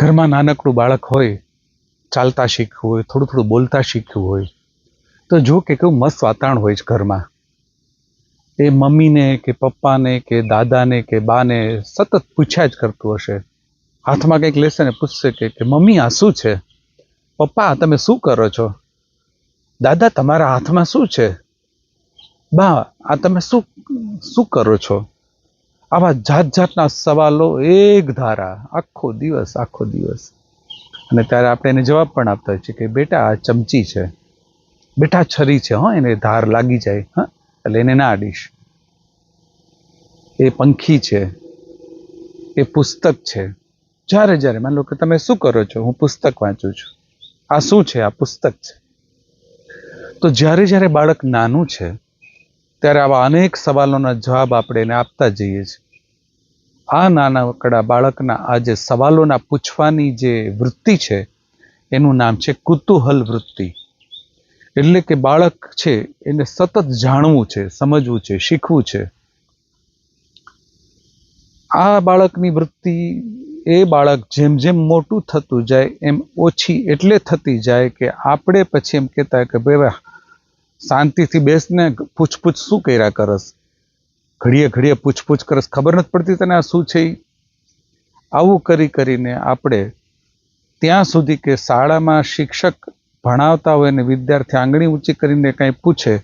ઘરમાં નાનકડું બાળક હોય, ચાલતા શીખવું હોય, થોડું થોડું બોલતા શીખવું હોય, તો જો કે કેવું મસ્ત વાતાવરણ હોય છે ઘરમાં. એ મમ્મીને કે પપ્પાને કે દાદાને કે બાને સતત પૂછ્યા જ કરતું હશે. હાથમાં કંઈક લેશે ને પૂછશે કે કે મમ્મી આ શું છે? પપ્પા તમે શું કરો છો? દાદા, તમારા હાથમાં શું છે? બા, આ તમે શું શું કરો છો? આવા જાત જાતના સવાલો એક ધારા, આખો દિવસ આખો દિવસ. અને ત્યારે આપણે એને જવાબ પણ આપતા હોય છે કે, બેટા, આ ચમચી છે. બેટા, છરી છે, હં, એને ધાર લાગી જાય, હા, એટલે એને ના અડીશ એ પંખી છે. એ પુસ્તક છે. જ્યારે જ્યારે, માન લો કે તમે શું કરો છો? હું પુસ્તક વાંચું છું. આ શું છે? આ પુસ્તક છે. તો જ્યારે જ્યારે બાળક નાનું છે ત્યારે આવા અનેક સવાલોના જવાબ આપણે એને આપતા જઈએ છીએ. આ નાનકડા બાળકના આ જે સવાલોના પૂછવાની જે વૃત્તિ છે, એનું નામ છે કુતૂહલ વૃત્તિ. એટલે કે બાળક છે, એને સતત જાણવું છે, સમજવું છે, શીખવું છે. આ બાળકની વૃત્તિ એ બાળક જેમ જેમ મોટું થતું જાય, એમ ઓછી એટલે થતી જાય કે આપણે પછી એમ કહેતા કે ભાઈ શાંતિથી બેસને પૂછપૂછ શું કર્યા કરસ? ઘડીએ ઘડીએ પૂછપૂછ કરસ. ખબર નથી પડતી તને આ શું છે? આવું કરી કરીને આપણે ત્યાં સુધી કે શાળામાં શિક્ષક ભણાવતા હોય ને વિદ્યાર્થી આંગળી ઊંચી કરીને કાંઈ પૂછે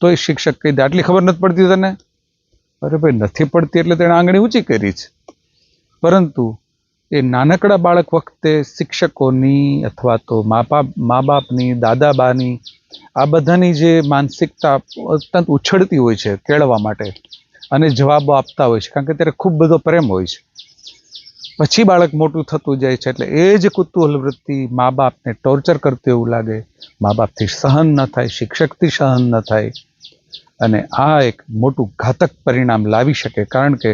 તો એ શિક્ષક કહી દે, આટલી ખબર નથી પડતી તને? અરે ભાઈ, નથી પડતી એટલે તેણે આંગળી ઊંચી કરી છે. પરંતુ એ નાનકડા બાળક વખતે શિક્ષકોની અથવા તો મા મા બાપની દાદાબાની આ બધાની જે માનસિકતા અત્યંત ઉછળતી હોય છે કેળવા માટે અને જવાબો આપતા હોય છે, કારણ કે ત્યારે ખૂબ બધો પ્રેમ હોય છે. પછી બાળક મોટું થતું જાય છે એટલે એ જ કુતૂહલ વૃત્તિ મા બાપને ટોર્ચર કરતું એવું લાગે. મા બાપથી સહન ન થાય, શિક્ષકથી સહન ન થાય. અને આ એક મોટું ઘાતક પરિણામ લાવી શકે, કારણ કે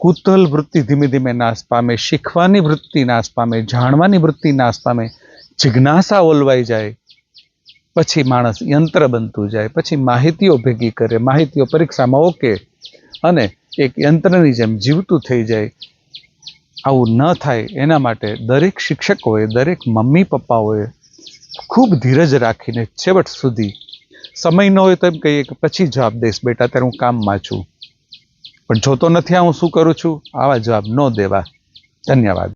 કુતૂહલ વૃત્તિ ધીમે ધીમે નાશ પામે, શીખવાની વૃત્તિ નાશ પામે, જાણવાની વૃત્તિ નાશ પામે, જિજ્ઞાસા ઓલવાઈ જાય, પછી માણસ યંત્ર બનતું જાય, પછી માહિતીઓ ભેગી કરે, માહિતીઓ પરીક્ષામાં ઓકે અને એક યંત્રની જેમ જીવતું થઈ જાય. આવું ન થાય એના માટે દરેક શિક્ષકોએ, દરેક મમ્મી પપ્પાઓએ ખૂબ ધીરજ રાખીને છેવટ સુધી સમય ન હોય તો એમ કહીએ કે પછી જવાબ દઈશ, બેટા, ત્યારે હું કામમાં છું. પણ જોતો નથી આ હું શું કરું છું? આવા જવાબ ન દેવા. ધન્યવાદ.